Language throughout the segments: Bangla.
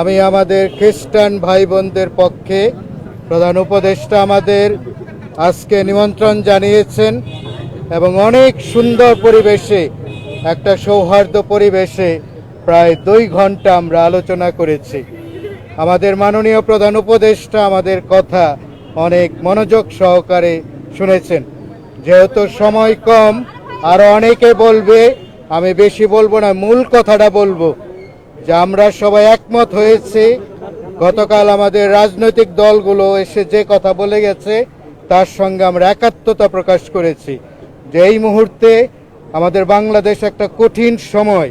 আমি আমাদের খ্রিস্টান ভাই বোনদের পক্ষে প্রধান উপদেষ্টা আমাদের আজকে নিমন্ত্রণ জানিয়েছেন এবং অনেক সুন্দর পরিবেশে, একটা সৌহার্দ্য পরিবেশে প্রায় দুই ঘণ্টা আমরা আলোচনা করেছি। আমাদের মাননীয় প্রধান উপদেষ্টা আমাদের কথা অনেক মনোযোগ সহকারে শুনেছেন। যেহেতু সময় কম, আরও অনেকে বলবে, আমি বেশি বলব না, মূল কথাটা বলব। যে আমরা সবাই একমত হয়েছি। গতকাল আমাদের রাজনৈতিক দলগুলো এসে যে কথা বলে গেছে, তার সঙ্গে আমরা একাত্মতা প্রকাশ করেছি। যে এই মুহূর্তে আমাদের বাংলাদেশ একটা কঠিন সময়।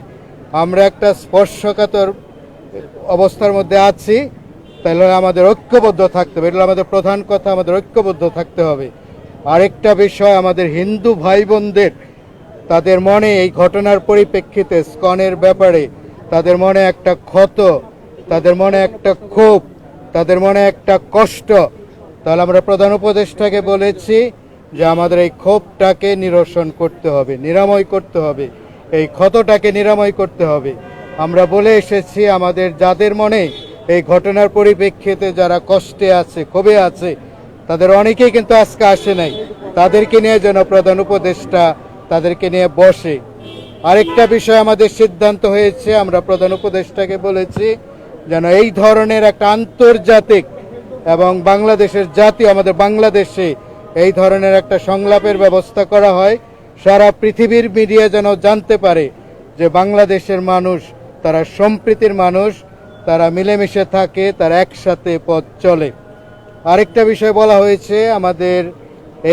আমরা একটা স্পর্শকাতর অবস্থার মধ্যে আছি। তাহলে আমাদের ঐক্যবদ্ধ থাকতে হবে। এটা আমাদের প্রধান কথা, আমাদের ঐক্যবদ্ধ থাকতে হবে। আরেকটা বিষয়, আমাদের হিন্দু ভাই বোনদের তাদের মনে এই ঘটনার পরিপ্রেক্ষিতে স্কনের ব্যাপারে তাদের মনে একটা ক্ষত, তাদের মনে একটা ক্ষোভ, তাদের মনে একটা কষ্ট। তাহলে আমরা প্রধান উপদেষ্টাকে বলেছি যে আমাদের এই ক্ষোভটাকে নিরসন করতে হবে, নিরাময় করতে হবে। এই ক্ষতটাকে নিরাময় করতে হবে। আমরা বলে এসেছি আমাদের যাদের মনে এই ঘটনার পরিপ্রেক্ষিতে যারা কষ্টে আছে, ক্ষোভে আছে, তাদের অনেকেই কিন্তু আজকে আসে নাই। তাদেরকে নিয়ে যেন প্রধান উপদেষ্টা তাদেরকে নিয়ে বসে। আরেকটা বিষয় আমাদের সিদ্ধান্ত হয়েছে, আমরা প্রধান উপদেষ্টাকে বলেছি, যেন এই ধরনের একটা আন্তর্জাতিক এবং বাংলাদেশের জাতীয় আমাদের বাংলাদেশে এই ধরনের একটা সংলাপের ব্যবস্থা করা হয়। সারা পৃথিবীর মিডিয়া যেন জানতে পারে যে বাংলাদেশের মানুষ, তারা সম্প্রীতির মানুষ, তারা মিলেমিশে থাকে, তারা একসাথে পথ চলে। আরেকটা বিষয় বলা হয়েছে, আমাদের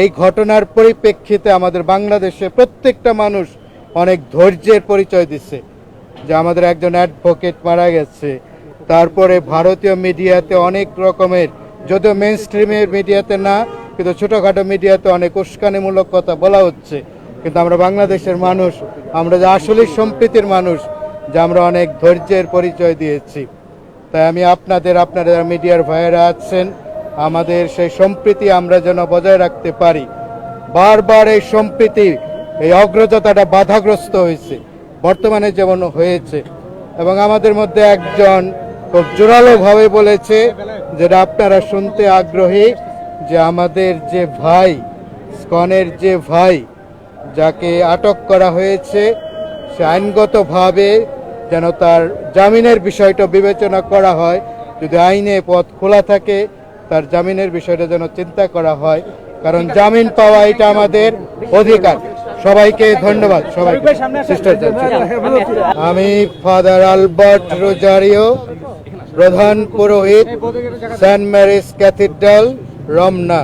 এই ঘটনার পরিপ্রেক্ষিতে আমাদের বাংলাদেশে প্রত্যেকটা মানুষ অনেক ধৈর্যের পরিচয় দিচ্ছে যে আমাদের একজন অ্যাডভোকেট মারা গেছে। তারপরে ভারতীয় মিডিয়াতে অনেক রকমের, যদিও মেন স্ট্রিমের মিডিয়াতে না, কিন্তু ছোটোখাটো মিডিয়াতে অনেক উস্কানিমূলক কথা বলা হচ্ছে। কিন্তু আমরা বাংলাদেশের মানুষ, আমরা যে আসলে সম্প্রীতির মানুষ, যে আমরা অনেক ধৈর্যের পরিচয় দিয়েছি। তাই আমি আপনাদের আপনারা মিডিয়ার ভাইয়েরা আছেন, আমাদের সেই সম্প্রীতি আমরা যেন বজায় রাখতে পারি। বারবার এই সম্প্রীতি এই অগ্রজতাটা বাধাগ্রস্ত হয়েছে। বর্তমানে যেমন হয়েছে। এবং আমাদের মধ্যে একজন খুব জোরালোভাবে বলেছে যেটা আপনারা শুনতে আগ্রহী যে আমাদের যে ভাই, স্কনের যে ভাই, যাকে আটক করা হয়েছে, সে আইনগতভাবে যেন তার জামিনের বিষয়টা বিবেচনা করা হয়। যদি আইনে পথ খোলা থাকে, তার জামিনের বিষয়টা যেন চিন্তা করা হয়। কারণ জামিন পাওয়া এটা আমাদের অধিকার। সবাইকে ধন্যবাদ সবাইকে। আমি ফাদার আলবার্ট রোজারিও প্রধান পুরোহিত সেন্ট ম্যারিস ক্যাথিড্রাল রমনা।